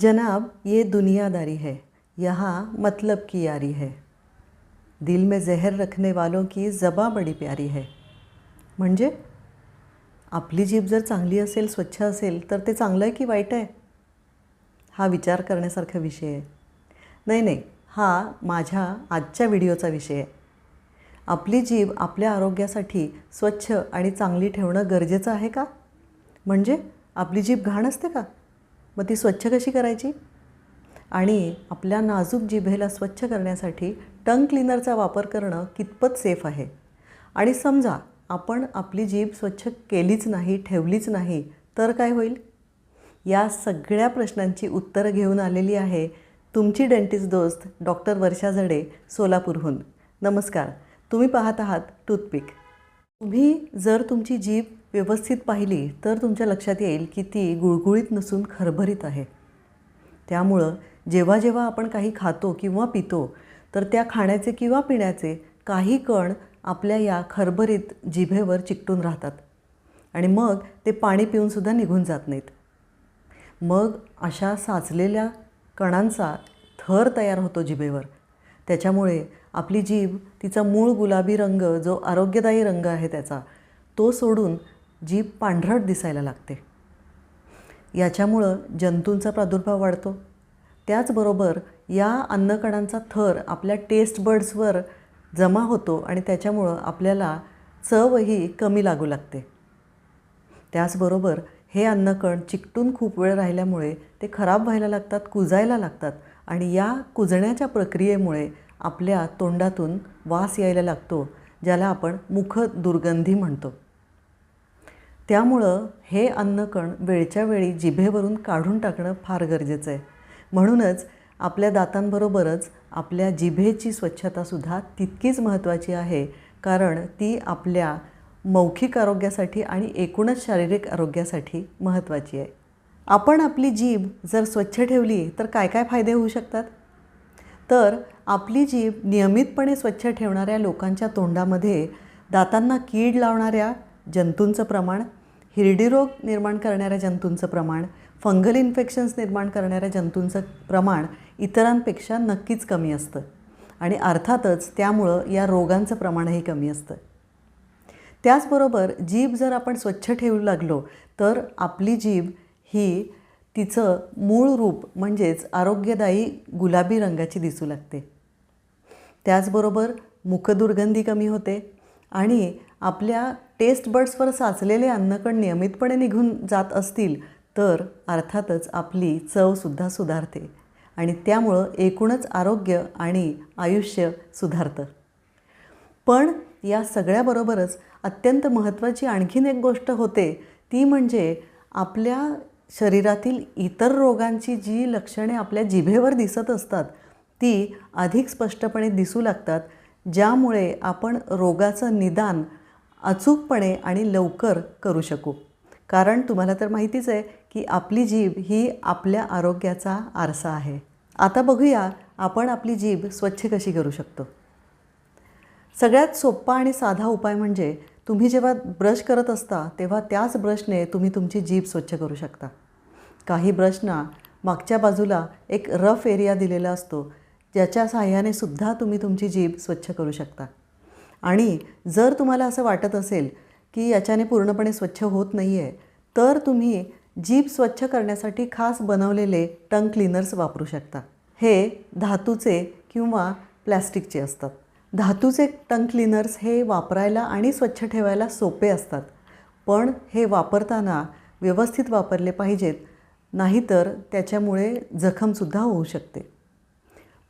जनाब ये दुनियादारी है यहाँ मतलब की यारी है। दिल में जहर रखने वालों की जबा बडी प्यारी है। म्हणजे? आपली जीभ जर चांगली असेल स्वच्छ असेल तर ते चांगलं आहे की वाईट आहे? हा विचार करण्यासारखा विषय आहे. नाही नाही हा माझ्या आजच्या व्हिडिओचा विषय आहे. आपली जीभ आपल्या आरोग्यासाठी स्वच्छ आणि चांगली ठेवणं गरजेचं आहे का? म्हणजे? आपली जीभ घाण असते का? मग ती स्वच्छ कशी करायची? आणि आपल्या नाजूक जिभेला स्वच्छ करण्यासाठी टंग क्लीनरचा वापर करणं कितपत सेफ आहे? आणि समजा आपण आपली जीभ स्वच्छ केलीच नाही ठेवलीच नाही तर काय होईल? या सगळ्या प्रश्नांची उत्तरं घेऊन आलेली आहे तुमची डेंटिस्ट दोस्त डॉक्टर वर्षा झडे सोलापूरहून. नमस्कार. तुम्ही पाहत आहात टूथपिक. तुम्ही जर तुमची जीभ व्यवस्थित पाहिली तर तुमच्या लक्षात येईल की ती गुळगुळीत नसून खरभरीत आहे. त्यामुळं जेव्हा जेव्हा आपण काही खातो किंवा पितो तर त्या खाण्याचे किंवा पिण्याचे काही कण आपल्या या खरभरीत जिभेवर चिकटून राहतात आणि मग ते पाणी पिऊनसुद्धा निघून जात नाहीत. मग अशा साचलेल्या कणांचा थर तयार होतो जिभेवर. त्याच्यामुळे आपली जीभ तिचा मूळ गुलाबी रंग जो आरोग्यदायी रंग आहे त्याचा तो सोडून जीभ पांढरट दिसायला लागते. याच्यामुळं जंतूंचा प्रादुर्भाव वाढतो. त्याचबरोबर या अन्नकणांचा थर आपल्या टेस्ट बर्ड्सवर जमा होतो आणि त्याच्यामुळं आपल्याला चवही कमी लागू लागते. त्याचबरोबर हे अन्नकण चिकटून खूप वेळ राहिल्यामुळे ते खराब व्हायला लागतात कुजायला लागतात आणि या कुजण्याच्या प्रक्रियेमुळे आपल्या तोंडातून वास यायला लागतो ज्याला आपण मुख दुर्गंधी म्हणतो. त्यामुळं हे अन्नकण वेळच्या वेळी जिभेवरून काढून टाकणं फार गरजेचं आहे. म्हणूनच आपल्या दातांबरोबरच आपल्या जिभेची स्वच्छतासुद्धा तितकीच महत्त्वाची आहे कारण ती आपल्या मौखिक आरोग्यासाठी आणि एकूणच शारीरिक आरोग्यासाठी महत्त्वाची आहे. आपण आपली जीभ जर स्वच्छ ठेवली तर काय काय फायदे होऊ शकतात? तर आपली जीभ नियमितपणे स्वच्छ ठेवणाऱ्या लोकांच्या तोंडामध्ये दातांना कीड लावणाऱ्या जंतूंचं प्रमाण हिरडी रोग निर्माण करणाऱ्या जंतूंचं प्रमाण फंगल इन्फेक्शन्स निर्माण करणाऱ्या जंतूंचं प्रमाण इतरांपेक्षा नक्कीच कमी असतं. आणि अर्थातच त्यामुळं या रोगांचं प्रमाणही कमी असतं. त्याचबरोबर जीभ जर आपण स्वच्छ ठेवू लागलो तर आपली जीभ ही तिचं मूळ रूप म्हणजेच आरोग्यदायी गुलाबी रंगाची दिसू लागते. त्याचबरोबर मुखदुर्गंधी कमी होते आणि आपल्या टेस्ट बड्सवर साचलेले अन्नकण नियमितपणे निघून जात असतील तर अर्थातच आपली चवसुद्धा सुधारते आणि त्यामुळं एकूणच आरोग्य आणि आयुष्य सुधारतं. पण या सगळ्याबरोबरच अत्यंत महत्त्वाची आणखीन एक गोष्ट होते ती म्हणजे आपल्या शरीरातील इतर रोगांची जी लक्षणे आपल्या जिभेवर दिसत असतात ती अधिक स्पष्टपणे दिसू लागतात ज्यामुळे आपण रोगाचं निदान अचूकपणे आणि लवकर करू शकू. कारण तुम्हाला तर माहितीच आहे की आपली जीभ ही आपल्या आरोग्याचा आरसा आहे. आता बघूया आपण आपली जीभ स्वच्छ कशी करू शकतो. सगळ्यात सोपा आणि साधा उपाय म्हणजे तुम्ही जेव्हा ब्रश करत असता तेव्हा त्याच ब्रशने तुम्ही तुमची जीभ स्वच्छ करू शकता. काही ब्रशना मागच्या बाजूला एक रफ एरिया दिलेला असतो ज्याच्या सहाय्याने सुद्धा तुम्ही तुमची जीभ स्वच्छ करू शकता. आणि जर तुम्हाला असं वाटत असेल की याच्याने पूर्णपणे स्वच्छ होत नाही आहे तर तुम्ही जीभ स्वच्छ करण्यासाठी खास बनवलेले टंग क्लीनर्स वापरू शकता. हे धातूचे किंवा प्लॅस्टिकचे असतात. धातूचे टंग क्लीनर्स हे वापरायला आणि स्वच्छ ठेवायला सोपे असतात पण हे वापरताना व्यवस्थित वापरले पाहिजेत नाहीतर त्याच्यामुळे जखमसुद्धा होऊ शकते.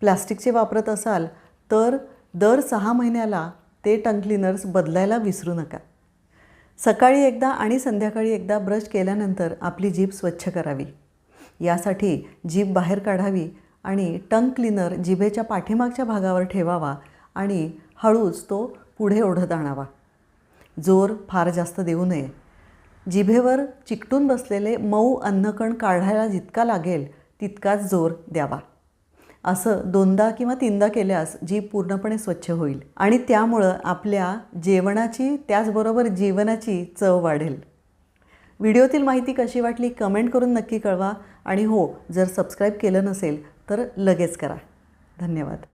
प्लास्टिकचे वापरत असाल तर दर सहा महिन्याला ते टंग क्लिनर्स बदलायला विसरू नका. सकाळी एकदा आणि संध्याकाळी एकदा ब्रश केल्यानंतर आपली जीभ स्वच्छ करावी. यासाठी जीभ बाहेर काढावी आणि टंग क्लीनर जिभेच्या पाठीमागच्या भागावर ठेवावा आणि हळूच तो पुढे ओढत आणावा. जोर फार जास्त देऊ नये. जिभेवर चिकटून बसलेले मऊ अन्नकण काढायला जितका लागेल तितकाच जोर द्यावा. असं दोनदा किंवा तीनदा केल्यास जीभ पूर्णपणे स्वच्छ होईल आणि त्यामुळं आपल्या जेवणाची त्याचबरोबर जीवनाची चव वाढेल. व्हिडिओतील माहिती कशी वाटली कमेंट करून नक्की कळवा आणि हो जर सबस्क्राईब केलं नसेल तर लगेच करा. धन्यवाद.